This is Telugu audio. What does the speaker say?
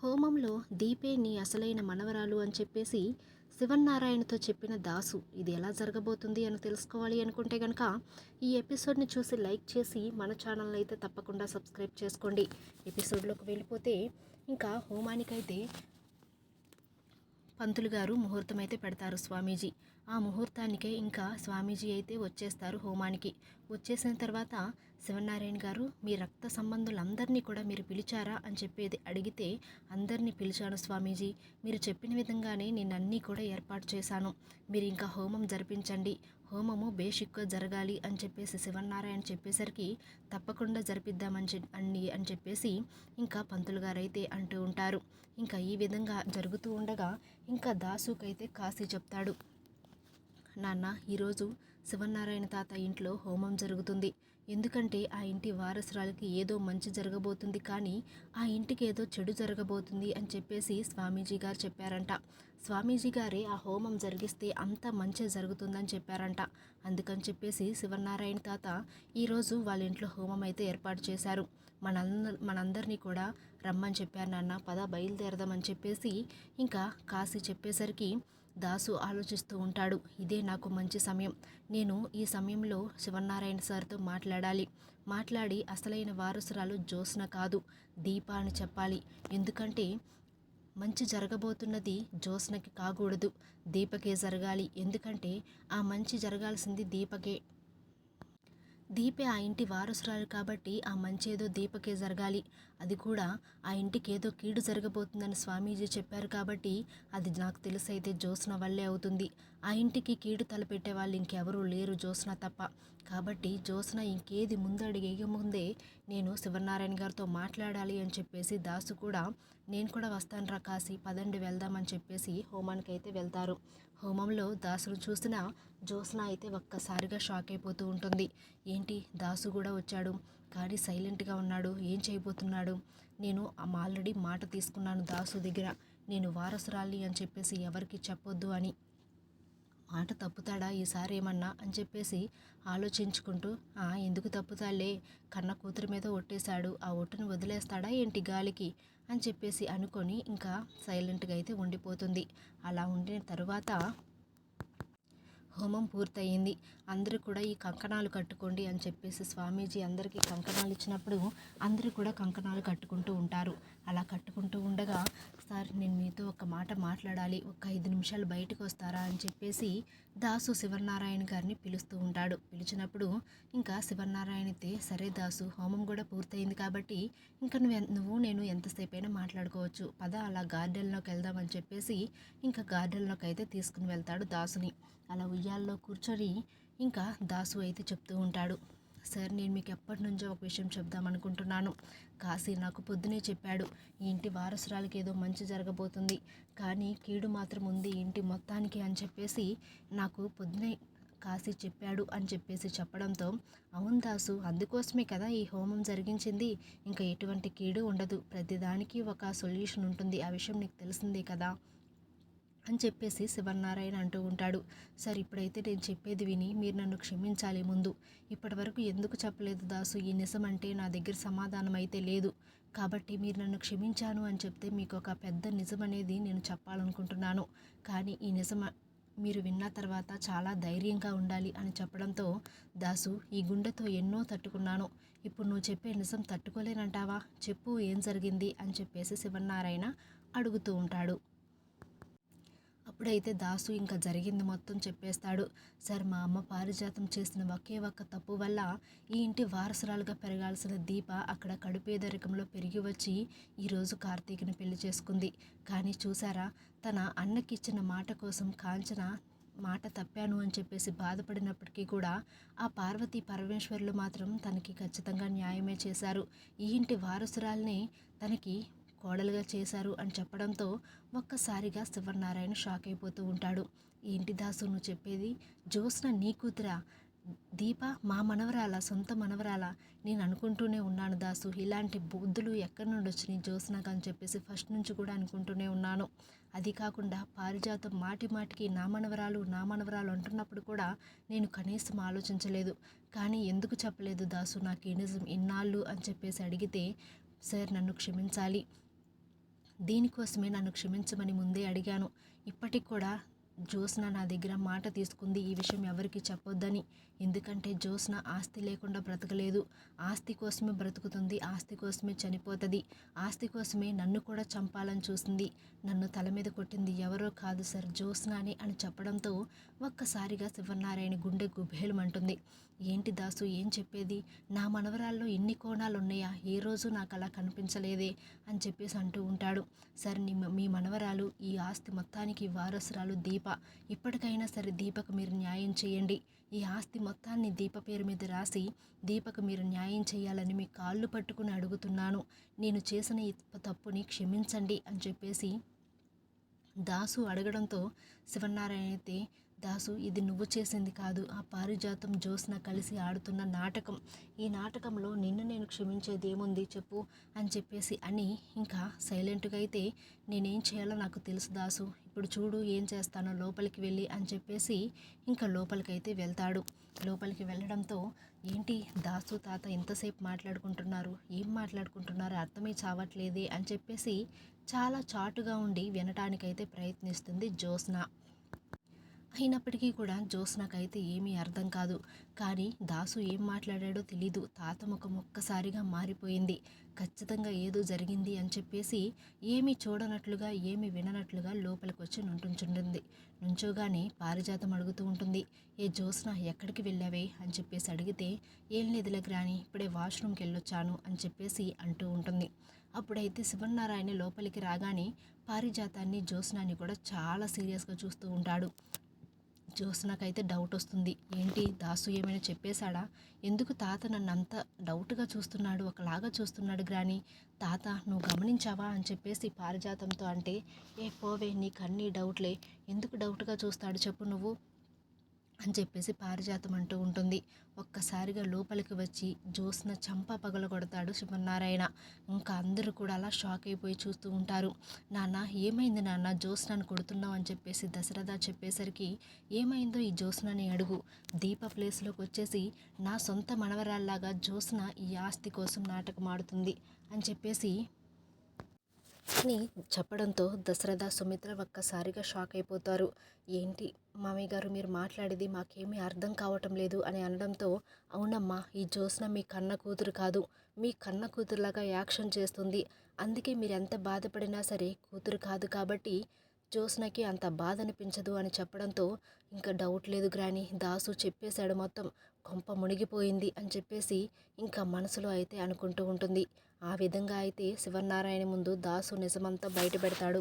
హోమంలో దీపే నీ అసలైన మనవరాలు అని చెప్పేసి శివన్నారాయణతో చెప్పిన దాసు ఇది ఎలా జరగబోతుంది అని తెలుసుకోవాలి అనుకుంటే కనుక ఈ ఎపిసోడ్ని చూసి లైక్ చేసి మన ఛానల్ అయితే తప్పకుండా సబ్స్క్రైబ్ చేసుకోండి. ఎపిసోడ్లోకి వెళ్ళిపోతే ఇంకా హోమానికైతే పంతులు గారు ముహూర్తం అయితే పెడతారు స్వామీజీ. ఆ ముహూర్తానికే ఇంకా స్వామీజీ అయితే వచ్చేస్తారు హోమానికి. వచ్చేసిన తర్వాత శివనారాయణ గారు మీ రక్త సంబంధులందరినీ కూడా మీరు పిలిచారా? అని చెప్పేది అడిగితే అందరినీ పిలిచాను స్వామీజీ. మీరు చెప్పిన విధంగానే నేను అన్నీ కూడా ఏర్పాటు చేశాను. మీరు ఇంకా హోమం జరిపించండి. హోమము బేషిక్గా జరగాలి అని చెప్పేసి శివనారాయణ చెప్పేసరికి తప్పకుండా జరిపిద్దామని అని అన్ని అని చెప్పేసి ఇంకా పంతులు గారైతే అంటూ ఉంటారు. ఇంకా ఈ విధంగా జరుగుతూ ఉండగా ఇంకా దాసుకైతే కాశీ చెప్తాడు. నాన్న ఈరోజు శివనారాయణ తాత ఇంట్లో హోమం జరుగుతుంది. ఎందుకంటే ఆ ఇంటి వారసురాలకి ఏదో మంచి జరగబోతుంది కానీ ఆ ఇంటికి ఏదో చెడు జరగబోతుంది అని చెప్పేసి స్వామీజీ గారు చెప్పారంట. స్వామీజీ గారే ఆ హోమం జరిగిస్తే అంత మంచి జరుగుతుందని చెప్పారంట. అందుకని చెప్పేసి శివనారాయణ తాత ఈరోజు వాళ్ళ ఇంట్లో హోమం అయితే ఏర్పాటు చేశారు. మనంద మనందరినీ కూడా రమ్మని చెప్పారు నాన్న పద బయలుదేరదామని చెప్పేసి ఇంకా కాశీ చెప్పేసరికి దాసు ఆలోచిస్తూ ఉంటాడు. ఇదే నాకు మంచి సమయం. నేను ఈ సమయంలో శివనారాయణ సార్తో మాట్లాడాలి. మాట్లాడి అసలైన వారసురాలు జ్యోత్స్న కాదు. దీప అని చెప్పాలి. ఎందుకంటే మంచి జరగబోతున్నది జ్యోత్స్నకి కాకూడదు. దీపకే జరగాలి. ఎందుకంటే ఆ మంచి జరగాల్సింది దీపకే. దీపే ఆ ఇంటి వారసురాలు కాబట్టి ఆ మంచేదో దీపకే జరగాలి. అది కూడా ఆ ఇంటికి ఏదో కీడు జరగబోతుందని స్వామీజీ చెప్పారు కాబట్టి అది నాకు తెలిసైతే జ్యోత్స్న వల్లే అవుతుంది. ఆ ఇంటికి కీడు తలపెట్టే వాళ్ళు ఇంకెవరూ లేరు జ్యోత్స్న తప్ప. కాబట్టి జ్యోత్స్న ఇంకేది ముందడిగే ముందే నేను శివనారాయణ గారితో మాట్లాడాలి అని చెప్పేసి దాసు కూడా నేను కూడా వస్తాను రా కాసి పదండి వెళ్దామని చెప్పేసి హోమానికి అయితే వెళ్తారు. హోమంలో దాసును చూసిన జ్యోత్స్న అయితే ఒక్కసారిగా షాక్ అయిపోతూ ఉంటుంది. ఏంటి? దాసు కూడా వచ్చాడు. కానీ సైలెంట్గా ఉన్నాడు. ఏం చేయబోతున్నాడు? నేను ఆల్రెడీ మాట తీసుకున్నాను దాసు దగ్గర. నేను వారసురాలి అని చెప్పేసి ఎవరికి చెప్పొద్దు అని. మాట తప్పుతాడా? ఈసారి ఏమన్నా? అని చెప్పేసి ఆలోచించుకుంటూ ఎందుకు తప్పుతాలే కన్న కూతురి మీద ఒట్టేశాడు. ఆ ఒట్టును వదిలేస్తాడా ఏంటి గాలికి? అని చెప్పేసి అనుకొని ఇంకా సైలెంట్గా అయితే ఉండిపోతుంది. అలా ఉండిన తరువాత హోమం పూర్తయింది. అందరూ కూడా ఈ కంకణాలు కట్టుకోండి అని చెప్పేసి స్వామీజీ అందరికీ కంకణాలు ఇచ్చినప్పుడు అందరూ కూడా కంకణాలు కట్టుకుంటూ ఉంటారు. అలా కట్టుకుంటూ ఉండగా సార్ నేను మీతో ఒక మాట మాట్లాడాలి. ఒక ఐదు నిమిషాలు బయటకు వస్తారా? అని చెప్పేసి దాసు శివనారాయణ గారిని పిలుస్తూ ఉంటాడు. పిలిచినప్పుడు ఇంకా శివనారాయణ అయితే సరే దాసు హోమం కూడా పూర్తయింది కాబట్టి ఇంకా నువ్వు నువ్వు నేను ఎంతసేపు అయినా మాట్లాడుకోవచ్చు. పద అలా గార్డెన్లోకి వెళ్దామని చెప్పేసి ఇంకా గార్డెన్లోకి అయితే తీసుకుని వెళ్తాడు దాసుని. అలా ఉయ్యాల్లో కూర్చొని ఇంకా దాసు అయితే చెప్తూ ఉంటాడు. సార్ నేను మీకు ఎప్పటి నుంచో ఒక విషయం చెప్దామనుకుంటున్నాను కాశీ నాకు పొద్దునే చెప్పాడు ఈ ఇంటి వారసురాలకి ఏదో మంచి జరగబోతుంది. కానీ కీడు మాత్రం ఉంది ఇంటి మొత్తానికి అని చెప్పేసి నాకు పొద్దునే కాశీ చెప్పాడు అని చెప్పేసి చెప్పడంతో అవును దాసు అందుకోసమే కదా ఈ హోమం జరిగించింది. ఇంకా ఎటువంటి కీడు ఉండదు. ప్రతిదానికి ఒక సొల్యూషన్ ఉంటుంది. ఆ విషయం నీకు తెలిసిందే కదా. అని చెప్పేసి శివనారాయణ అంటూ ఉంటాడు. సార్ ఇప్పుడైతే నేను చెప్పేది విని మీరు నన్ను క్షమించాలి ముందు. ఇప్పటివరకు ఎందుకు చెప్పలేదు దాసు? ఈ నిజం అంటే నా దగ్గర సమాధానం అయితే లేదు. కాబట్టి మీరు నన్ను క్షమించాను అని చెప్తే మీకు ఒక పెద్ద నిజం అనేది నేను చెప్పాలనుకుంటున్నాను. కానీ ఈ నిజం మీరు విన్న తర్వాత చాలా ధైర్యంగా ఉండాలి అని చెప్పడంతో దాసు ఈ గుండెతో ఎన్నో తట్టుకున్నాను. ఇప్పుడు నువ్వు చెప్పే నిజం తట్టుకోలేనంటావా? చెప్పు ఏం జరిగింది? అని చెప్పేసి శివనారాయణ అడుగుతూ ఉంటాడు. అప్పుడైతే దాసు ఇంకా జరిగింది మొత్తం చెప్పేస్తాడు సార్ మా అమ్మ పారిజాతం చేసిన ఒకే ఒక్క తప్పు వల్ల ఈ ఇంటి వారసురాలుగా పెరగాల్సిన దీప అక్కడ కడుపేదరికంలో పెరిగి వచ్చి ఈరోజు కార్తీక్ని పెళ్ళి చేసుకుంది. కానీ చూసారా తన అన్నకిచ్చిన మాట కోసం కాంచన మాట తప్పాను అని చెప్పేసి బాధపడినప్పటికీ కూడా ఆ పార్వతీ పరమేశ్వరులు మాత్రం తనకి ఖచ్చితంగా న్యాయమే చేశారు. ఈ ఇంటి వారసురాల్ని తనకి కోడలుగా చేశారు అని చెప్పడంతో ఒక్కసారిగా శివనారాయణ షాక్ అయిపోతూ ఉంటాడు. ఏంటి దాసు నువ్వు చెప్పేది? జ్యోత్స్న నీ కూతురా? దీప మా మనవరాల సొంత మనవరాల. నేను అనుకుంటూనే ఉన్నాను దాసు. ఇలాంటి బుద్ధులు ఎక్కడి నుండి వచ్చినాయి జ్యోత్స్నకు అని చెప్పేసి ఫస్ట్ నుంచి కూడా అనుకుంటూనే ఉన్నాను. అది కాకుండా పారిజాతం మాటి మాటికి నా మనవరాలు నా మనవరాలు అంటున్నప్పుడు కూడా నేను కనీసం ఆలోచించలేదు. కానీ ఎందుకు చెప్పలేదు దాసు? నాకు ఈ నిజం ఇన్నాళ్ళు అని చెప్పేసి అడిగితే సార్ నన్ను క్షమించాలి. దీనికోసమే నన్ను క్షమించమని ముందే అడిగాను. ఇప్పటికి కూడా జ్యోత్స్న నా దగ్గర మాట తీసుకుంది ఈ విషయం ఎవరికి చెప్పొద్దని. ఎందుకంటే జ్యోత్స్న ఆస్తి లేకుండా బ్రతకలేదు. ఆస్తి కోసమే బ్రతుకుతుంది ఆస్తి కోసమే చనిపోతుంది. ఆస్తి కోసమే నన్ను కూడా చంపాలని చూసింది. నన్ను తల మీద కొట్టింది ఎవరో కాదు సార్ జ్యోత్స్నాని అని చెప్పడంతో ఒక్కసారిగా శివనారాయణ గుండె గుబేలమంటుంది. ఏంటి దాసు ఏం చెప్పేది? నా మనవరాల్లో ఎన్ని కోణాలు ఉన్నాయా ఏ రోజు నాకు అలా కనిపించలేదే అని చెప్పేసి అంటూ ఉంటాడు. సార్ మీ మనవరాలు ఈ ఆస్తి మొత్తానికి వారసురాలు దీప ఇప్పటికైనా సరే దీపకు మీరు న్యాయం చేయండి. ఈ ఆస్తి మొత్తాన్ని దీప పేరు మీద రాసి దీపక్ మీరు న్యాయం చేయాలని మీ కాళ్ళు పట్టుకుని అడుగుతున్నాను. నేను చేసిన ఈ తప్పుని క్షమించండి అని చెప్పేసి దాసు అడగడంతో శివనారాయణ అయితే దాసు ఇది నువ్వు చేసింది కాదు. ఆ పారిజాతం జ్యోత్స్న కలిసి ఆడుతున్న నాటకం. ఈ నాటకంలో నిన్ను నేను క్షమించేది ఏముంది చెప్పు అని చెప్పేసి అని ఇంకా సైలెంట్గా అయితే నేనేం చేయాలో నాకు తెలుసు దాసు. ఇప్పుడు చూడు ఏం చేస్తానో లోపలికి వెళ్ళి అని చెప్పేసి ఇంకా లోపలికైతే వెళ్తాడు. లోపలికి వెళ్ళడంతో ఏంటి దాసు తాత ఇంతసేపు మాట్లాడుకుంటున్నారు? ఏం మాట్లాడుకుంటున్నారు? అర్థమే చావట్లేదే అని చెప్పేసి చాలా చాటుగా ఉండి వినటానికైతే ప్రయత్నిస్తుంది జ్యోత్స్న అయినప్పటికీ కూడా జ్యోత్స్నకైతే ఏమీ అర్థం కాదు. కానీ దాసు ఏం మాట్లాడాడో తెలీదు. తాత ముఖం ఒక్కసారిగా మారిపోయింది. ఖచ్చితంగా ఏదో జరిగింది అని చెప్పేసి ఏమీ చూడనట్లుగా ఏమీ విననట్లుగా లోపలికి వచ్చి నుంటుంచుంటుంది నుంచోగానే పారిజాతం అడుగుతూ ఉంటుంది. ఏ జ్యోత్స్న ఎక్కడికి వెళ్ళావే అని చెప్పేసి అడిగితే ఏం లేదులకు రాని ఇప్పుడే వాష్రూమ్కి వెళ్ళొచ్చాను అని చెప్పేసి అంటూ ఉంటుంది. అప్పుడైతే శివనారాయణ లోపలికి రాగానే పారిజాతాన్ని జ్యోత్స్నాన్ని కూడా చాలా సీరియస్గా చూస్తూ ఉంటాడు. జ్యోత్స్నకైతే డౌట్ వస్తుంది. ఏంటి దాసు ఏమైనా చెప్పేశాడా? ఎందుకు తాత నన్ను అంత డౌట్గా చూస్తున్నాడు? ఒకలాగా చూస్తున్నాడు గ్రాని. తాత నువ్వు గమనించావా? అని చెప్పేసి పారిజాతంతో అంటే ఏ పోవే నీకు అన్నీ డౌట్లే ఎందుకు డౌట్గా చూస్తాడు చెప్పు నువ్వు? అని చెప్పేసి పారిజాతం అంటూ ఉంటుంది. ఒక్కసారిగా లోపలికి వచ్చి జ్యోత్స్న చంప పగల కొడతాడు శివనారాయణ ఇంకా అందరూ కూడా అలా షాక్ అయిపోయి చూస్తూ ఉంటారు. నాన్న ఏమైంది నాన్న? జ్యోత్స్నాన్ని కొడుతున్నావు అని చెప్పేసి దశరథ చెప్పేసరికి ఏమైందో ఈ జ్యోత్స్నని అడుగు. దీప ప్లేస్లోకి వచ్చేసి నా సొంత మనవరాల్లాగా జ్యోత్స్న ఈ ఆస్తి కోసం నాటకం ఆడుతుంది అని చెప్పేసి అని చెప్పడంతో దశరథ సుమిత్ర ఒక్కసారిగా షాక్ అయిపోతారు. ఏంటి మామయ్య గారు మీరు మాట్లాడేది మాకేమీ అర్థం కావటం లేదు అని అనడంతో అవునమ్మా ఈ జ్యోత్స్న మీ కన్న కూతురు కాదు. మీ కన్న కూతురులాగా యాక్షన్ చేస్తుంది. అందుకే మీరు ఎంత బాధపడినా సరే కూతురు కాదు కాబట్టి జ్యోత్స్నకి అంత బాధ అనిపించదు అని చెప్పడంతో ఇంకా డౌట్ లేదు గ్రాని దాసు చెప్పేశాడు మొత్తం. కొంప మునిగిపోయింది అని చెప్పేసి ఇంకా మనసులో అయితే అనుకుంటూ ఉంటుంది. ఆ విధంగా అయితే శివనారాయణ ముందు దాసు నిజమంతా బయట పెడతాడు